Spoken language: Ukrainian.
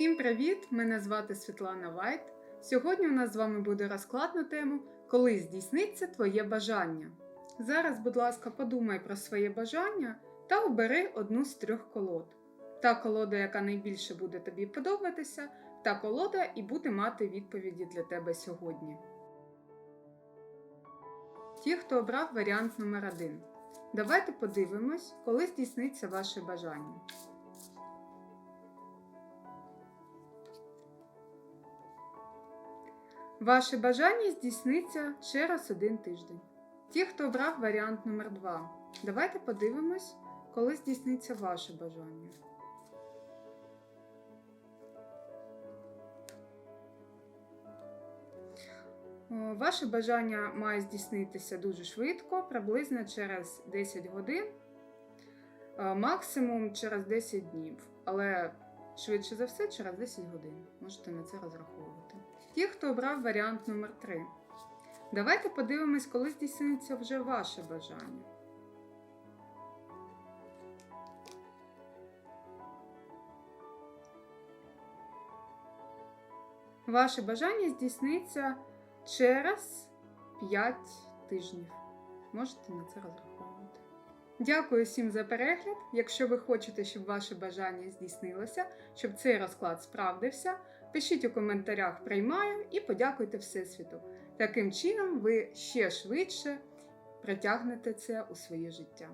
Всім привіт! Мене звати Світлана Вайт. Сьогодні у нас з вами буде розклад на тему Коли здійсниться твоє бажання. Зараз, будь ласка, подумай про своє бажання та обери одну з трьох колод. Та колода, яка найбільше буде тобі подобатися, та колода і буде мати відповіді для тебе сьогодні. Ті, хто обрав варіант номер 1 Давайте подивимось, коли здійсниться ваше бажання. Ваше бажання здійсниться через один тиждень. Ті, хто обрав варіант номер 2 давайте подивимось, коли здійсниться ваше бажання. Ваше бажання має здійснитися дуже швидко, приблизно через 10 годин, е, максимум через 10 днів, але швидше за все через 10 годин. Можете на це розраховувати. Ті, хто обрав варіант номер 3 давайте подивимось, коли здійсниться вже ваше бажання. Ваше бажання здійсниться через 5 тижнів. Можете на це розраховувати. Дякую всім за перегляд. Якщо ви хочете, щоб ваше бажання здійснилося, щоб цей розклад справдився, пишіть у коментарях приймаю і подякуйте Всесвіту. Таким чином ви ще швидше притягнете це у своє життя.